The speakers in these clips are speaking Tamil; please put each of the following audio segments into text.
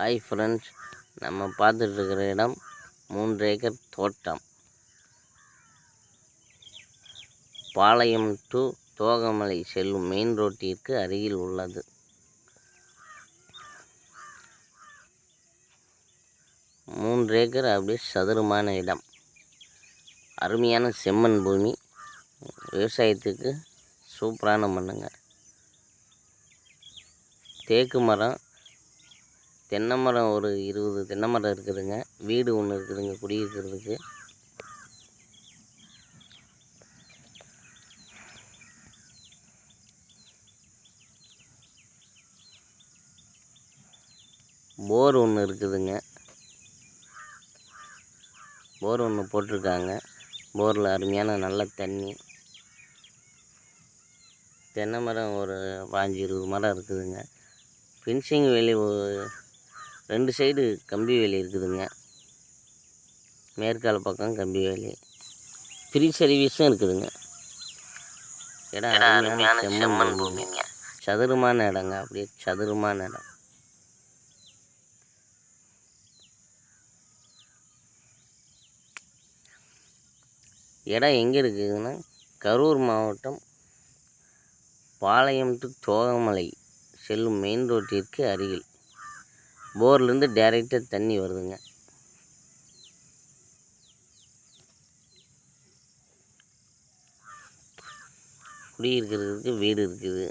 ஹாய் ஃப்ரெண்ட்ஸ் நம்ம பார்த்துட்ருக்கிற இடம் மூன்று ஏக்கர் தோட்டம். பாளையம் டு தோகமலை செல்லும் மெயின் ரோட்டிற்கு அருகில் உள்ளது. மூன்று ஏக்கர் அப்படியே சதுரமான இடம். அருமையான செம்மண் பூமி. விவசாயத்துக்கு சூப்பரான மண்ணுங்க. தேக்கு மரம் தென்னை மரம் ஒரு இருபது தென்னை மரம் இருக்குதுங்க. வீடு ஒன்று இருக்குதுங்க குடியிருக்கிறதுக்கு போர் ஒன்று இருக்குதுங்க. போர் ஒன்று போட்டிருக்காங்க. போரில் அருமையான நல்ல தண்ணி. தென்னை மரம் ஒரு பாஞ்சு இருபது மரம் இருக்குதுங்க. ஃபினிஷிங் வேலி ரெண்டு சைடு கம்பி வேலி இருக்குதுங்க. மேற்கால பக்கம் கம்பி வேலி. ஃப்ரீ சர்வீஸும் இருக்குதுங்க. இடம் அருமையான செம்மண் பூமிங்க. சதுரமான இடங்க. அப்படியே சதுரமான இடம். இடம் எங்கே இருக்குதுன்னா கரூர் மாவட்டம் பாளையம் டு தோகமலை செல்லும் மெயின் ரோட்டிற்கு அருகில். போர்லேருந்து டைரெக்டாக தண்ணி வருதுங்க. குடியிருக்கிறதுக்கு வீடு இருக்குது.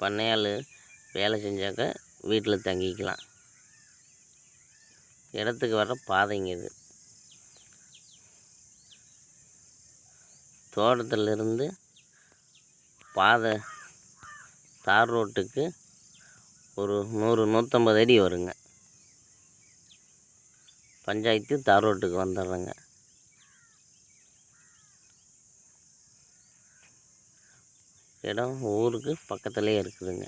பண்ணையால் வேலை செஞ்சாக்க வீட்டில் தங்கிக்கலாம். இடத்துக்கு வர பாதைங்க இது. தோட்டத்திலிருந்து பாதை தார் ரோட்டுக்கு ஒரு நூறு நூற்றம்பது அடி வருங்க. பஞ்சாயத்து தார் ரோட்டுக்கு வந்துடுறேங்க. இடம் ஊருக்கு பக்கத்துலேயே இருக்குதுங்க.